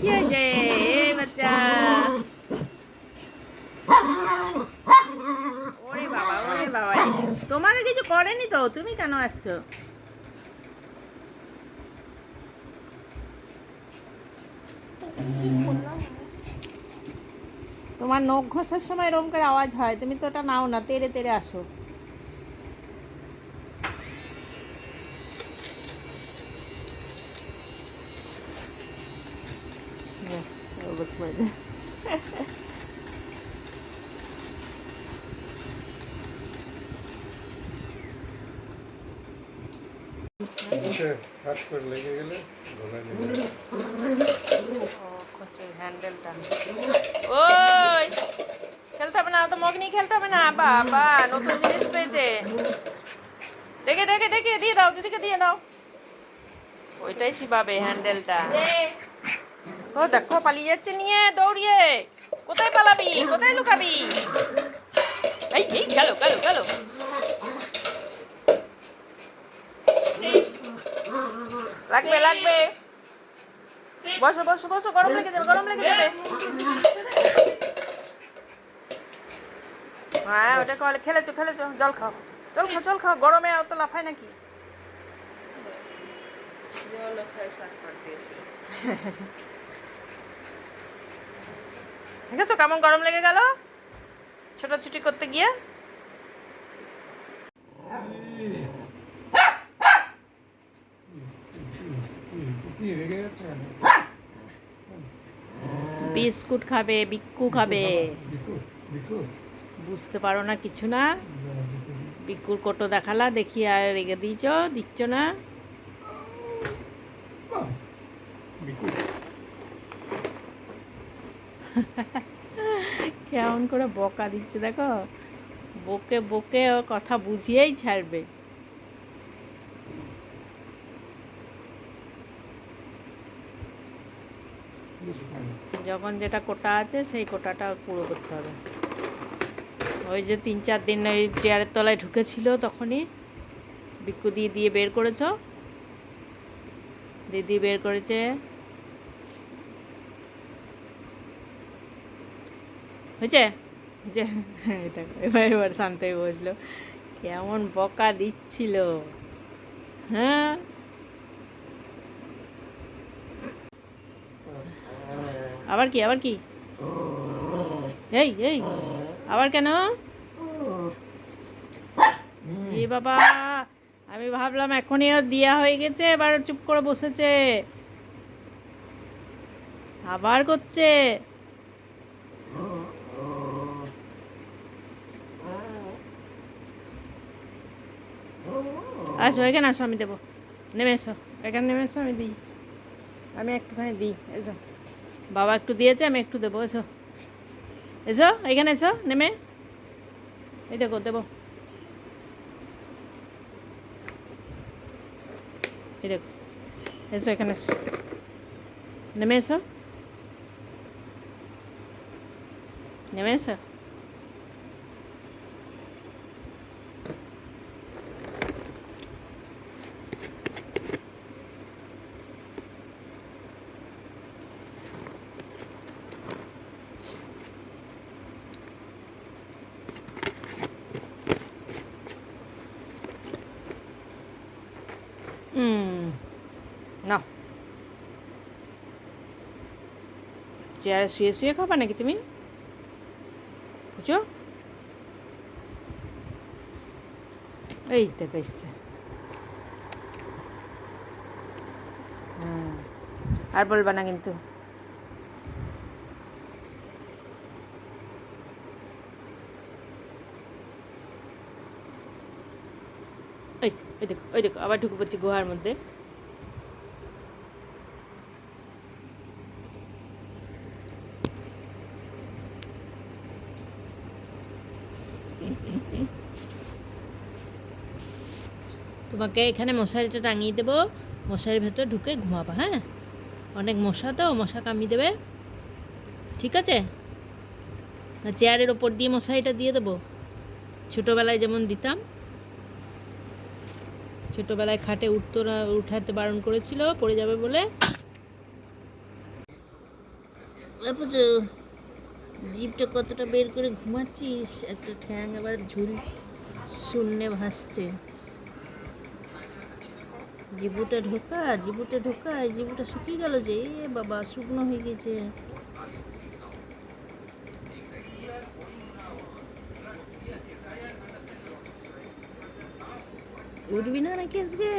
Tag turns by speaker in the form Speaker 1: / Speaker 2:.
Speaker 1: কি হয়েছে বাচ্চা ওরে বাবা ওরে বাবা। তোমাকে কিছু করেনি তো? তুমি কেন আসছো? তোমার নখ ঘষার সময় এরকম করে আওয়াজ হয়। তুমি তো ওটা নাও না তেড়ে তেড়ে আসো।
Speaker 2: লেগে যাবে।
Speaker 1: হ্যান্ডেলটা। ওই খেলতে হবে না তো মগ নিয়ে খেলতে হবে না। বাবা নতুন জিনিস পেয়েছে। দেখে দেখে দেখে দিয়ে দাও দিদিকে দিয়ে দাও। ওইটাই চিবাবে হ্যান্ডেলটা। ও দেখো পালিয়ে যাচ্ছে নিয়ে দৌড়িয়ে। কোথায় পালাবি? কোথায় লুকাবি? এই এই গেল গেল গেল। লাগবে লাগবে। বসো বসো বসো গরম লেগে যাবে গরম লেগে যাবে। হ্যাঁ ওটা কলে খেলেছো খেলেছো জল খাও। জল খাও জল খাও গরমে অত লাফায় নাকি? ঠিক আছে কেমন গরম লেগে গেল? ছোটাছুটি করতে গিয়ে? বিস্কুট খাবে বিক্কু খাবে। বুঝতে পারো না কিছু না।
Speaker 2: বিকু
Speaker 1: বিক্কুর কোটো দেখালা দেখি আর রেগে দিয়েছ দিচ্ছ না? কেমন করে বকা দিচ্ছে, দেখো। বকে বকে ও কথা বুঝিয়েই ছাড়বে। যখন যেটা কোটা আছে, সেই কোটাটা পুরো করতে হবে। ওই যে তিন চার দিন ওই চেয়ারের তলায় ঢুকেছিল তখনই বিক্কু দিয়ে দিয়ে বের করেছ। দিদি বের করেছে। হয়েছে? হয়েছে? এই দেখো, এবার এবার শান্ত হয়ে বসল। কেমন বকা দিচ্ছিল। হ্যাঁ? আবার কি আবার কি? এই এই আবার কেন? এ বাবা আমি ভাবলাম এখনই দেওয়া হয়ে গেছে এবার চুপ করে বসেছে। আবার করছে। আসো এখানে আসো আমি দেবো। নেমে এসো। এখানে নেমে এসো আমি দিই। আমি একটুখানি দিই এসো। বাবা একটু দিয়েছে আমি একটু দেবো এসো। এসো এখানে এসো নেমে। এই দেখো দেবো। এই দেখো। এসো এখানে এসো। নেমে এসো। নেমে এসো। না। চেয়ারে শুয়ে শুয়ে খাবা নাকি তুমি? বুঝো এই দেখো এসছে আর বলবা না কিন্তু। এই এই দেখো ওই দেখো, আবার ঢুকে পড়ছে গুহার মধ্যে। তোমাকে এখানে মশারিটা টাঙিয়ে দেবো। মশারির ভেতরে ঢুকে ঘুমাবা হ্যাঁ? অনেক মশা তো, মশা কামিয়ে দেবে। ঠিক আছে? না চেয়ারের ওপর দিয়ে মশারিটা দিয়ে দেবো। ছোটোবেলায় যেমন দিতাম, ছোটোবেলায় খাটে উঠতো না, উঠাতে বারণ করেছিল, পড়ে যাবে বলে।
Speaker 3: জিভটা কতটা বের করে ঘুমাচ্ছিস? একটা ঠ্যাং আবার ঝুল, শূন্যে ভাসছে। জিবুটা ঢোকা জিবুটা ঢোকা, জিবুটা শুকিয়ে গেল যে, এ বাবা, শুকনো হয়ে গেছে। উঠবি না নাকি আজকে?